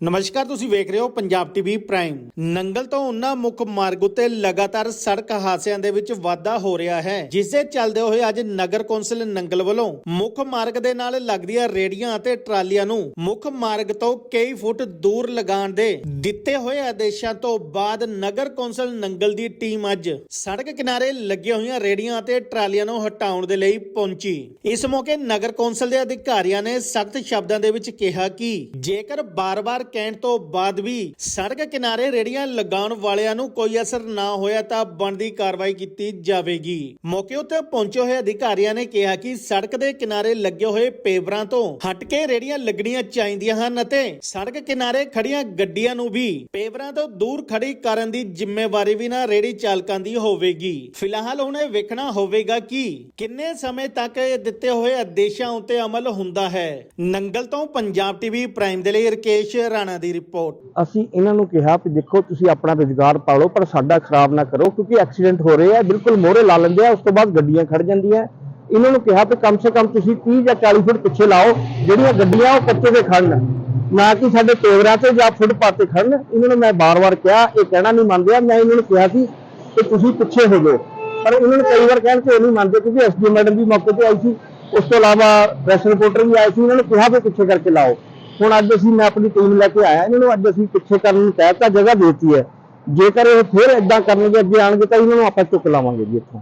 ਨਮਸਕਾਰ, ਤੁਸੀਂ ਵੇਖ ਰਹੇ ਹੋ ਪੰਜਾਬ ਟੀਵੀ ਪ੍ਰਾਈਮ। ਨੰਗਲ ਤੋਂ ਉਨਾ ਮੁੱਖ ਮਾਰਗ ਉਤੇ ਲਗਾਤਾਰ ਸੜਕ ਹਾਦਸਿਆਂ ਦੇ ਵਿੱਚ ਵਾਧਾ ਹੋ ਰਿਹਾ ਹੈ ਜਿਸ ਦੇ ਚੱਲਦੇ ਹੋਏ ਅੱਜ ਨਗਰ ਕੌਂਸਲ ਨੰਗਲ ਵੱਲੋਂ ਮੁੱਖ ਮਾਰਗ ਦੇ ਨਾਲ ਲੱਗਦੀਆਂ ਰੇੜੀਆਂ ਅਤੇ ਟਰਾਲੀਆਂ ਨੂੰ ਮੁੱਖ ਮਾਰਗ ਤੋਂ ਕਈ ਫੁੱਟ ਦੂਰ ਲਗਾਉਣ ਦੇ ਦਿੱਤੇ ਹੋਏ ਆਦੇਸ਼ਾਂ ਤੋਂ ਬਾਅਦ ਨਗਰ ਕੌਂਸਲ ਨੰਗਲ ਦੀ ਟੀਮ ਅੱਜ ਸੜਕ ਕਿਨਾਰੇ ਲੱਗੀਆਂ ਹੋਈਆਂ ਰੇੜੀਆਂ ਅਤੇ ਟਰਾਲੀਆਂ ਨੂੰ ਹਟਾਉਣ ਦੇ ਲਈ ਪਹੁੰਚੀ। ਇਸ ਮੌਕੇ ਨਗਰ ਕੌਂਸਲ ਦੇ ਅਧਿਕਾਰੀਆਂ ਨੇ ਸਖਤ ਸ਼ਬਦਾਂ ਦੇ ਵਿੱਚ ਕਿਹਾ ਕਿ ਜੇਕਰ ਬਾਰ-ਬਾਰ ਕਹਿਣ ਤੋਂ ਬਾਅਦ ਵੀ ਸੜਕ ਕਿਨਾਰੇ ਰੇੜੀਆਂ ਲਗਾਉਣ ਵਾਲਿਆਂ ਨੂੰ ਕੋਈ ਅਸਰ ਨਾ ਹੋਇਆ ਤਾਂ ਬਣਦੀ ਕਾਰਵਾਈ ਕੀਤੀ ਜਾਵੇਗੀ। ਮੌਕੇ ਉੱਤੇ ਪਹੁੰਚੇ ਹੋਏ ਅਧਿਕਾਰੀਆਂ ਨੇ ਕਿਹਾ ਕਿ ਸੜਕ ਦੇ ਕਿਨਾਰੇ ਲੱਗੇ ਹੋਏ ਪੇਵਰਾਂ ਤੋਂ ਹਟ ਕੇ ਰੇੜੀਆਂ ਲੱਗਣੀਆਂ ਚਾਹੀਦੀਆਂ ਹਨ ਅਤੇ ਸੜਕ ਕਿਨਾਰੇ ਖੜੀਆਂ ਗੱਡੀਆਂ ਨੂੰ ਵੀ ਪੇਵਰਾਂ ਤੋਂ ਦੂਰ ਖੜੀ ਕਰਨ ਦੀ ਜ਼ਿੰਮੇਵਾਰੀ ਵੀ ਨਾ ਰੇੜੀ ਚਾਲਕਾਂ ਦੀ ਹੋਵੇਗੀ। ਫਿਲਹਾਲ ਹੁਣ ਇਹ ਵੇਖਣਾ ਹੋਵੇਗਾ ਕਿ ਕਿੰਨੇ ਸਮੇਂ ਤੱਕ ਇਹ ਦਿੱਤੇ ਹੋਏ ਆਦੇਸ਼ਾਂ ਉੱਤੇ ਅਮਲ ਹੁੰਦਾ ਹੈ। ਨੰਗਲ ਤੋਂ ਪੰਜਾਬ ਟੀਵੀ ਪ੍ਰਾਈਮ ਦੇ ਲਈ ਰਕੇਸ਼ ਰਾਣਾ ਦੀ ਰਿਪੋਰਟ ਅਸੀਂ ਇਹਨਾਂ ਨੂੰ ਕਿਹਾ ਕਿ ਦੇਖੋ, ਤੁਸੀਂ ਆਪਣਾ ਰੁਜ਼ਗਾਰ ਪਾਲੋ, ਪਰ ਸਾਡਾ ਖਰਾਬ ਨਾ ਕਰੋ, ਕਿਉਂਕਿ ਐਕਸੀਡੈਂਟ ਹੋ ਰਹੇ ਆ ਬਿਲਕੁਲ ਮੋਹਰੇ ਲਾ ਲੈਂਦੇ ਆ, ਉਸ ਤੋਂ ਬਾਅਦ ਗੱਡੀਆਂ ਖੜ ਜਾਂਦੀਆਂ। ਇਹਨਾਂ ਨੂੰ ਕਿਹਾ ਕਿ ਕਮ ਸੇ ਕਮ ਤੁਸੀਂ 30 ਜਾਂ 40 ਫੁੱਟ ਪਿੱਛੇ ਲਾਓ, ਜਿਹੜੀਆਂ ਗੱਡੀਆਂ ਉਹ ਕੱਚੇ ਤੇ ਖੜਨ ਨਾ ਕਿ ਸਾਡੇ ਟੇਵਰਾਂ ਤੇ ਜਾਂ ਫੁੱਟਪਾਥ ਤੇ ਖੜਨ ਇਹਨਾਂ ਨੂੰ ਮੈਂ ਬਾਰ-ਬਾਰ ਕਿਹਾ, ਇਹ ਕਹਿਣਾ ਨਹੀਂ ਮੰਨਦੇ ਆ। ਮੈਂ ਇਹਨਾਂ ਨੂੰ ਕਿਹਾ ਸੀ ਕਿ ਤੁਸੀਂ ਪਿੱਛੇ ਹੋ ਜਾਓ। ਪਰ ਇਹਨਾਂ ਨੂੰ ਕਈ ਵਾਰ ਕਹਿਣ ਤੇ ਉਹ ਨਹੀਂ ਮੰਨਦੇ ਕਿਉਂਕਿ ਐਸਡੀ ਮੈਡਮ ਵੀ ਮੌਕੇ ਤੇ ਆਈ ਸੀ। ਉਸ ਤੋਂ ਇਲਾਵਾ ਪ੍ਰੈਸ ਰਿਪੋਰਟਰ ਵੀ ਆਏ ਸੀ। ਇਹਨਾਂ ਨੂੰ ਕਿਹਾ ਵੀ ਪਿੱਛੇ ਕਰਕੇ ਲਾਓ। ਹੁਣ ਅੱਜ ਅਸੀਂ ਮੈਂ ਆਪਣੀ ਟੀਮ ਲੈ ਕੇ ਆਇਆ, ਇਹਨਾਂ ਨੂੰ ਅੱਜ ਅਸੀਂ ਪਿੱਛੇ ਕਰਨ ਨੂੰ ਤੈਅ ਤਾਂ ਜਗ੍ਹਾ ਦੇਤੀ ਹੈ। ਜੇਕਰ ਇਹ ਫਿਰ ਇਦਾਂ ਕਰਨਗੇ, ਅੱਗੇ ਆਣਗੇ ਤਾਂ ਇਹਨਾਂ ਨੂੰ ਆਪਾਂ ਚੁੱਕ ਲਾਵਾਂਗੇ ਜੀ ਇੱਥੋਂ।